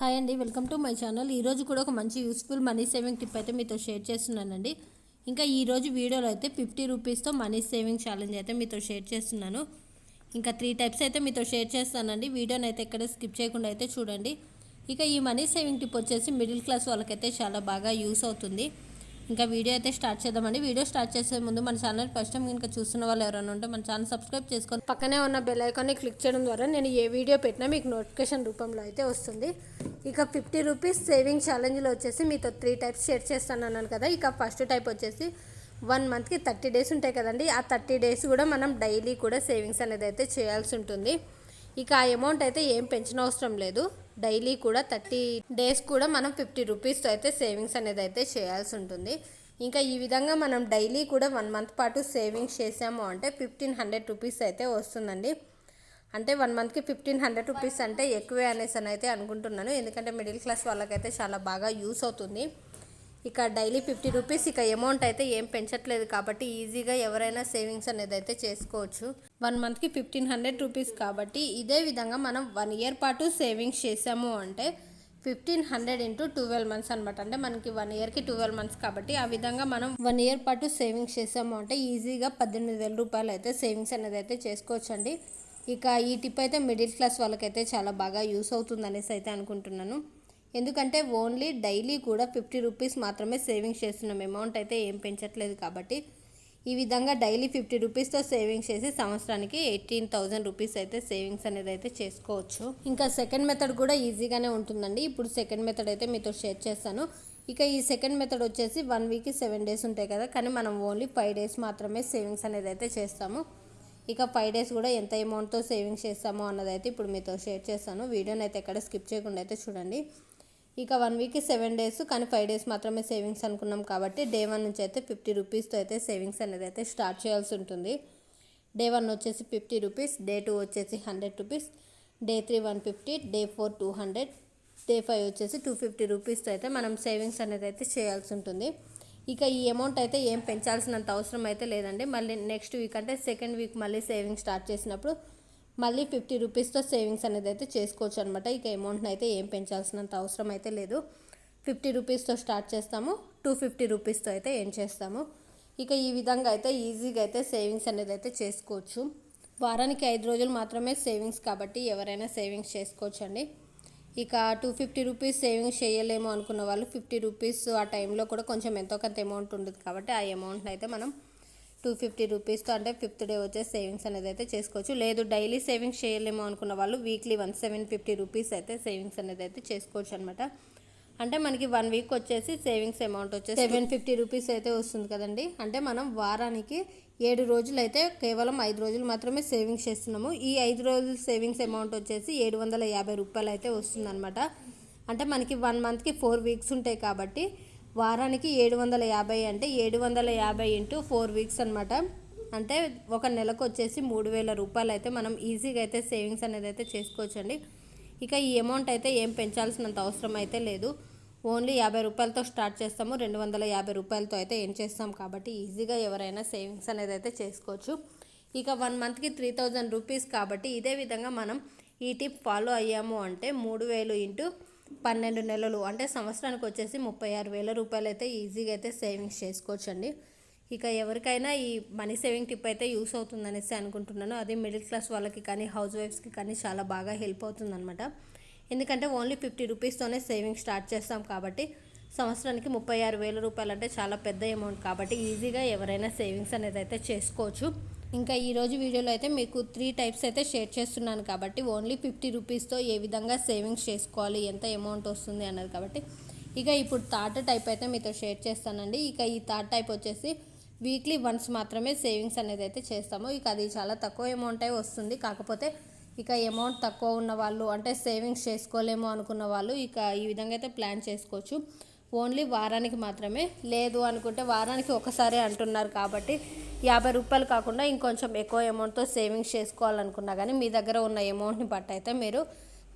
Hi అండి welcome to my channel. ఈరోజు కూడా ఒక మంచి యూస్ఫుల్ మనీ సేవింగ్ టిప్ అయితే మీతో షేర్ చేస్తున్నానండి. ఇంకా ఈరోజు వీడియోలో అయితే ఫిఫ్టీ రూపీస్తో మనీ సేవింగ్ ఛాలెంజ్ అయితే మీతో షేర్ చేస్తున్నాను. ఇంకా త్రీ టైప్స్ అయితే మీతో షేర్ చేస్తానండి. వీడియోని అయితే ఎక్కడ స్కిప్ చేయకుండా అయితే చూడండి. ఇక ఈ మనీ సేవింగ్ టిప్ వచ్చేసి మిడిల్ క్లాస్ వాళ్ళకైతే చాలా బాగా యూస్ అవుతుంది. ఇంకా వీడియో అయితే స్టార్ట్ చేద్దామండి. వీడియో స్టార్ట్ చేసే ముందు మన ఛానల్ ఫస్ట్ టైం ఇంకా చూస్తున్న వాళ్ళు ఎవరైనా ఉంటే మన ఛానల్ సబ్స్క్రైబ్ చేసుకొని పక్కనే ఉన్న బెల్ ఐకాన్ని క్లిక్ చేయడం ద్వారా నేను ఏ వీడియో పెట్టినా మీకు నోటిఫికేషన్ రూపంలో అయితే వస్తుంది. ఇక ఫిఫ్టీ రూపీస్ సేవింగ్ ఛాలెంజ్లో వచ్చేసి మీతో త్రీ టైప్స్ షేర్ చేస్తాను అన్నాను కదా. ఇక ఫస్ట్ టైప్ వచ్చేసి వన్ మంత్కి థర్టీ డేస్ ఉంటాయి కదండి. ఆ థర్టీ డేస్ కూడా మనం డైలీ కూడా సేవింగ్స్ అనేది అయితే చేయాల్సి ఉంటుంది. ఇక ఆ అమౌంట్ అయితే ఏం పెంచిన అవసరం లేదు. డైలీ కూడా థర్టీ డేస్ కూడా మనం ఫిఫ్టీ రూపీస్తో అయితే సేవింగ్స్ అనేది అయితే చేయాల్సి ఉంటుంది. ఇంకా ఈ విధంగా మనం డైలీ కూడా వన్ మంత్ పాటు సేవింగ్స్ చేసాము అంటే ఫిఫ్టీన్ హండ్రెడ్ రూపీస్ అయితే వస్తుందండి. అంటే వన్ మంత్కి ఫిఫ్టీన్ హండ్రెడ్ రూపీస్ అంటే ఎక్కువే అనేసి అని అయితే అనుకుంటున్నాను. ఎందుకంటే మిడిల్ క్లాస్ వాళ్ళకైతే చాలా బాగా యూస్ అవుతుంది. ఇక డైలీ ఫిఫ్టీ రూపీస్ ఇక అమౌంట్ అయితే ఏం పెంచట్లేదు కాబట్టి ఈజీగా ఎవరైనా సేవింగ్స్ అనేది అయితే చేసుకోవచ్చు. వన్ మంత్కి ఫిఫ్టీన్ హండ్రెడ్ రూపీస్ కాబట్టి ఇదే విధంగా మనం వన్ ఇయర్ పాటు సేవింగ్స్ చేసాము అంటే fifteen hundred into twelve months అనమాట అంటే మనకి వన్ ఇయర్కి ట్వెల్వ్ మంత్స్ కాబట్టి ఆ విధంగా మనం వన్ ఇయర్ పాటు సేవింగ్స్ చేసాము అంటే ఈజీగా పద్దెనిమిది వేల రూపాయలు అయితే సేవింగ్స్ అనేది అయితే చేసుకోవచ్చండి. ఇక ఈ టిప్ అయితే మిడిల్ క్లాస్ వాళ్ళకైతే చాలా బాగా యూస్ అవుతుంది అనేసి అయితే అనుకుంటున్నాను. ఎందుకంటే ఓన్లీ డైలీ కూడా ఫిఫ్టీ రూపీస్ మాత్రమే సేవింగ్స్ చేస్తున్నాం. అమౌంట్ అయితే ఏం పెంచట్లేదు కాబట్టి ఈ విధంగా డైలీ ఫిఫ్టీ రూపీస్తో సేవింగ్స్ చేసి సంవత్సరానికి ఎయిటీన్ థౌజండ్ రూపీస్ అయితే సేవింగ్స్ అనేది అయితే చేసుకోవచ్చు. ఇంకా సెకండ్ మెథడ్ కూడా ఈజీగానే ఉంటుందండి. ఇప్పుడు సెకండ్ మెథడ్ అయితే మీతో షేర్ చేస్తాను. ఇక ఈ సెకండ్ మెథడ్ వచ్చేసి వన్ వీక్కి సెవెన్ డేస్ ఉంటాయి కదా కానీ మనం ఓన్లీ ఫైవ్ డేస్ మాత్రమే సేవింగ్స్ అనేది అయితే చేస్తాము. ఇక ఫైవ్ డేస్ కూడా ఎంత అమౌంట్తో సేవింగ్స్ చేస్తామో అన్నది అయితే ఇప్పుడు మీతో షేర్ చేస్తాను. వీడియోని అయితే ఎక్కడ స్కిప్ చేయకుండా అయితే చూడండి. ఇక వన్ వీక్కి సెవెన్ డేస్ కానీ ఫైవ్ డేస్ మాత్రమే సేవింగ్స్ అనుకున్నాం కాబట్టి డే వన్ నుంచి అయితే ఫిఫ్టీ రూపీస్తో అయితే సేవింగ్స్ అనేది అయితే స్టార్ట్ చేయాల్సి ఉంటుంది. డే వన్ వచ్చేసి ఫిఫ్టీ రూపీస్ డే టూ వచ్చేసి hundred rupees day three one fifty day four two hundred day five వచ్చేసి టూ ఫిఫ్టీ రూపీస్తో అయితే మనం సేవింగ్స్ అనేది అయితే చేయాల్సి ఉంటుంది. ఇక ఈ అమౌంట్ అయితే ఏం పెంచాల్సినంత అవసరం అయితే లేదండి. మళ్ళీ నెక్స్ట్ వీక్ అంటే సెకండ్ వీక్ మళ్ళీ సేవింగ్ స్టార్ట్ చేసినప్పుడు మళ్ళీ ఫిఫ్టీ రూపీస్తో సేవింగ్స్ అనేది అయితే చేసుకోవచ్చు అనమాట ఇక అమౌంట్ని అయితే ఏం పెంచాల్సినంత అవసరం అయితే లేదు. ఫిఫ్టీ రూపీస్తో స్టార్ట్ చేస్తాము. టూ ఫిఫ్టీ రూపీస్తో అయితే ఏం చేస్తాము. ఇక ఈ విధంగా అయితే ఈజీగా అయితే సేవింగ్స్ అనేది అయితే చేసుకోవచ్చు. వారానికి ఐదు రోజులు మాత్రమే సేవింగ్స్ కాబట్టి ఎవరైనా సేవింగ్స్ చేసుకోవచ్చు అండి ఇక టూ ఫిఫ్టీ రూపీస్ సేవింగ్స్ చేయలేము అనుకున్న వాళ్ళు ఫిఫ్టీ రూపీస్ ఆ టైంలో కూడా కొంచెం ఎంతో కొంత అమౌంట్ ఉంటుంది కాబట్టి ఆ అమౌంట్ని అయితే మనం టూ ఫిఫ్టీ రూపీస్తో అంటే ఫిఫ్త్ డే వచ్చే సేవింగ్స్ అనేది అయితే చేసుకోవచ్చు. లేదు డైలీ సేవింగ్స్ చేయలేము అనుకున్న వాళ్ళు weekly one seven fifty rupees అయితే సేవింగ్స్ అనేది అయితే చేసుకోవచ్చు అనమాట అంటే మనకి వన్ వీక్ వచ్చేసి సేవింగ్స్ అమౌంట్ వచ్చేసి సెవెన్ ఫిఫ్టీ రూపీస్ అయితే వస్తుంది కదండి. అంటే మనం వారానికి ఏడు రోజులు అయితే కేవలం ఐదు రోజులు మాత్రమే సేవింగ్స్ చేస్తున్నాము. ఈ ఐదు రోజులు సేవింగ్స్ అమౌంట్ వచ్చేసి ఏడు వందల యాభై రూపాయలు అయితే వస్తుందన్నమాట. అంటే మనకి వన్ మంత్కి ఫోర్ వీక్స్ ఉంటాయి కాబట్టి వారానికి ఏడు వందల యాభై అంటే ఏడు వందల యాభై ఇంటూ ఫోర్ వీక్స్ అనమాట అంటే ఒక నెలకు వచ్చేసి మూడు వేల రూపాయలు అయితే మనం ఈజీగా అయితే సేవింగ్స్ అనేది అయితే చేసుకోవచ్చండి. ఇక ఈ అమౌంట్ అయితే ఏం పెంచాల్సినంత అవసరం అయితే లేదు. ఓన్లీ యాభై రూపాయలతో స్టార్ట్ చేస్తాము. రెండు వందల యాభై రూపాయలతో అయితే ఏం చేస్తాం కాబట్టి ఈజీగా ఎవరైనా సేవింగ్స్ అనేది అయితే చేసుకోవచ్చు. ఇక వన్ మంత్కి త్రీ థౌజండ్ రూపీస్ కాబట్టి ఇదే విధంగా మనం ఈ టిప్ ఫాలో అయ్యాము అంటే మూడు వేలు ఇంటూ పన్నెండు నెలలు అంటే సంవత్సరానికి వచ్చేసి ముప్పై ఆరు వేల రూపాయలు అయితే ఈజీగా అయితే సేవింగ్స్ చేసుకోవచ్చండి. ఇక ఎవరికైనా ఈ మనీ సేవింగ్ టిప్ అయితే యూస్ అవుతుంది అనేసి అనుకుంటున్నాను. అది మిడిల్ క్లాస్ వాళ్ళకి కానీ హౌస్ వైఫ్స్కి కానీ చాలా బాగా హెల్ప్ అవుతుందన్నమాట. ఎందుకంటే ఓన్లీ ఫిఫ్టీ రూపీస్తోనే సేవింగ్ స్టార్ట్ చేస్తాం కాబట్టి సంవత్సరానికి ముప్పై ఆరు వేల రూపాయలు అంటే చాలా పెద్ద అమౌంట్ కాబట్టి ఈజీగా ఎవరైనా సేవింగ్స్ అనేది అయితే చేసుకోవచ్చు. ఇంకా ఈరోజు వీడియోలో అయితే మీకు త్రీ టైప్స్ అయితే షేర్ చేస్తున్నాను కాబట్టి ఓన్లీ ఫిఫ్టీ రూపీస్తో ఏ విధంగా సేవింగ్స్ చేసుకోవాలి ఎంత అమౌంట్ వస్తుంది అన్నది కాబట్టి. ఇక ఇప్పుడు థర్డ్ టైప్ అయితే మీతో షేర్ చేస్తానండి. ఇక ఈ థర్డ్ టైప్ వచ్చేసి వీక్లీ వన్స్ మాత్రమే సేవింగ్స్ అనేది అయితే చేస్తాము. ఇక అది చాలా తక్కువ అమౌంట్ వస్తుంది. కాకపోతే ఇక అమౌంట్ తక్కువ ఉన్న వాళ్ళు అంటే సేవింగ్స్ చేసుకోలేము అనుకున్న వాళ్ళు ఇక ఈ విధంగా అయితే ప్లాన్ చేసుకోవచ్చు. ఓన్లీ వారానికి మాత్రమే. లేదు అనుకుంటే వారానికి ఒకసారి అంటున్నారు కాబట్టి యాభై రూపాయలు కాకుండా ఇంకొంచెం ఎక్కువ అమౌంట్తో సేవింగ్స్ చేసుకోవాలనుకున్నా కానీ మీ దగ్గర ఉన్న అమౌంట్ని బట్టి అయితే మీరు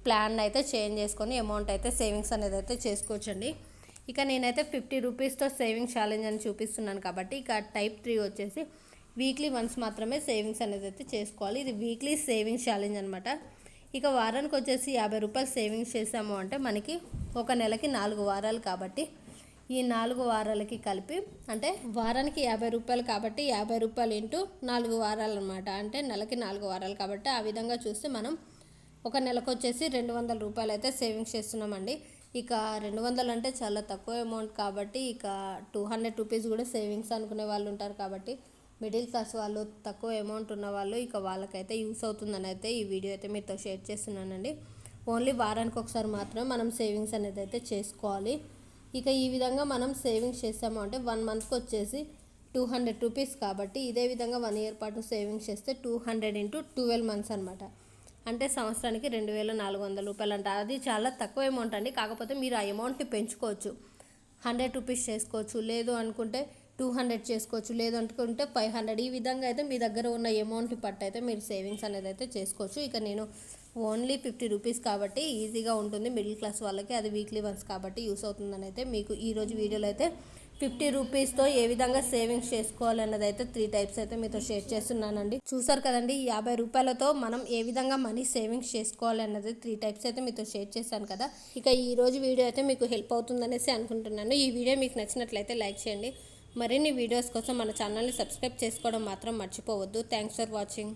ప్లాన్ అయితే చేంజ్ చేసుకొని అమౌంట్ అయితే సేవింగ్స్ అనేది అయితే చేసుకోవచ్చండి. ఇక నేనైతే ఫిఫ్టీ రూపీస్తో సేవింగ్ ఛాలెంజ్ అని చూపిస్తున్నాను కాబట్టి ఇక టైప్ త్రీ వచ్చేసి వీక్లీ వన్స్ మాత్రమే సేవింగ్స్ అనేది అయితే చేసుకోవాలి. ఇది వీక్లీ సేవింగ్స్ ఛాలెంజ్ అనమాట ఇక వారానికి వచ్చేసి యాభై రూపాయలు సేవింగ్స్ చేసాము అంటే మనకి ఒక నెలకి నాలుగు వారాలు కాబట్టి ఈ నాలుగు వారాలకి కలిపి అంటే వారానికి యాభై రూపాయలు కాబట్టి యాభై రూపాయలు ఇంటూ నాలుగు వారాలు అనమాట అంటే నెలకి నాలుగు వారాలు కాబట్టి ఆ విధంగా చూస్తే మనం ఒక నెలకు వచ్చేసి రెండు వందల రూపాయలు అయితే సేవింగ్స్ చేస్తున్నామండి. ఇక రెండు వందలు అంటే చాలా తక్కువ అమౌంట్ కాబట్టి ఇక టూ హండ్రెడ్ రూపీస్ కూడా సేవింగ్స్ అనుకునే వాళ్ళు ఉంటారు కాబట్టి మిడిల్ క్లాస్ వాళ్ళు తక్కువ అమౌంట్ ఉన్న వాళ్ళు ఇక వాళ్ళకైతే యూస్ అవుతుందని అయితే ఈ వీడియో అయితే మీతో షేర్ చేస్తున్నానండి. ఓన్లీ వారానికి ఒకసారి మాత్రమే మనం సేవింగ్స్ అనేది అయితే చేసుకోవాలి. ఇక ఈ విధంగా మనం సేవింగ్స్ చేసాము అంటే వన్ మంత్కి వచ్చేసి టూ హండ్రెడ్ రూపీస్ కాబట్టి ఇదే విధంగా వన్ ఇయర్ పాటు సేవింగ్స్ చేస్తే two hundred into twelve months అనమాట అంటే సంవత్సరానికి రెండు వేల నాలుగు వందల రూపాయలు అంట. అది చాలా తక్కువ అమౌంట్ అండి. కాకపోతే మీరు ఆ అమౌంట్ని పెంచుకోవచ్చు. హండ్రెడ్ రూపీస్ చేసుకోవచ్చు. లేదు అనుకుంటే టూ హండ్రెడ్ చేసుకోవచ్చు. లేదు అనుకుంటే ఫైవ్ హండ్రెడ్ ఈ విధంగా అయితే మీ దగ్గర ఉన్న అమౌంట్ పట్టు అయితే మీరు సేవింగ్స్ అనేది అయితే చేసుకోవచ్చు. ఇక నేను ఓన్లీ ఫిఫ్టీ రూపీస్ కాబట్టి ఈజీగా ఉంటుంది మిడిల్ క్లాస్ వాళ్ళకి అది వీక్లీ వన్స్ కాబట్టి యూస్ అవుతుందని అయితే మీకు ఈరోజు వీడియోలో అయితే ఫిఫ్టీ రూపీస్తో ఏ విధంగా సేవింగ్స్ చేసుకోవాలన్నది అయితే త్రీ టైప్స్ అయితే మీతో షేర్ చేస్తున్నానండి. చూసారు కదండి యాభై రూపాయలతో మనం ఏ విధంగా మనీ సేవింగ్స్ చేసుకోవాలి అన్నది త్రీ టైప్స్ అయితే మీతో షేర్ చేశాను కదా. ఇక ఈ రోజు వీడియో అయితే మీకు హెల్ప్ అవుతుందనేసి అనుకుంటున్నాను. ఈ వీడియో మీకు నచ్చినట్లయితే లైక్ చేయండి. మరిన్ని వీడియోస్ కోసం మన ఛానల్ని సబ్స్క్రైబ్ చేసుకోవడం మాత్రం మర్చిపోవద్దు. Thanks for watching.